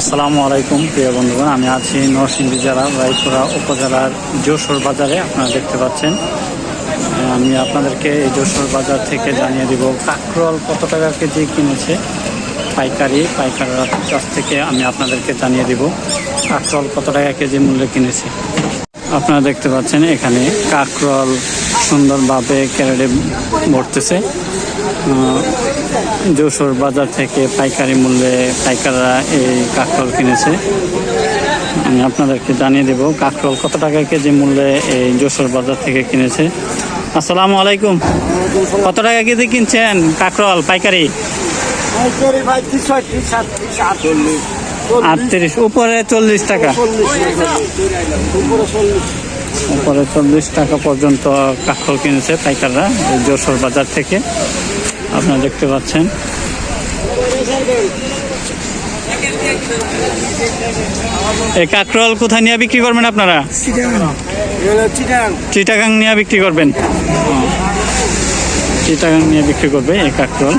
আসসালামু আলাইকুম, প্রিয় বন্ধুগণ। আমি আছি নরসিংদী জেলা, রায়পুরা উপজেলার যশোর বাজারে। আপনারা দেখতে পাচ্ছেন আমি আপনাদেরকে এই যশোর বাজার থেকে জানিয়ে দিব কাকরল কত টাকা কেজি কিনেছে। পাইকারি, পাইকারের কাছ থেকে আমি আপনাদেরকে জানিয়ে দিব কাকরল কত টাকা কেজি মূল্যে কিনেছে। আপনারা দেখতে পাচ্ছেন, এখানে কাকরল সুন্দরভাবে ক্যারেটে ভরতেছে। যশোর বাজার থেকে পাইকারি মূল্যে পাইকাররা এই কাঁকরোল কিনেছে। আমি আপনাদেরকে জানিয়ে দেব কাঁকরোল কত টাকা কেজি মূল্যে এই যশোর বাজার থেকে কিনেছে। আসসালামু আলাইকুম। কত টাকা কেজি কিনছেন কাঁকরোল পাইকারি? আটত্রিশ উপরে চল্লিশ টাকা। উপরে চল্লিশ টাকা পর্যন্ত কাঁকরোল কিনেছে পাইকাররা এই যশোর বাজার থেকে। আপনারা দেখতে পাচ্ছেন। এই কাকরল কোথায় নিয়ে বিক্রি করবেন আপনারা? চিটাগাং নিয়ে বিক্রি করবেন। চিটাগাং নিয়ে বিক্রি করবে এই কাকরল।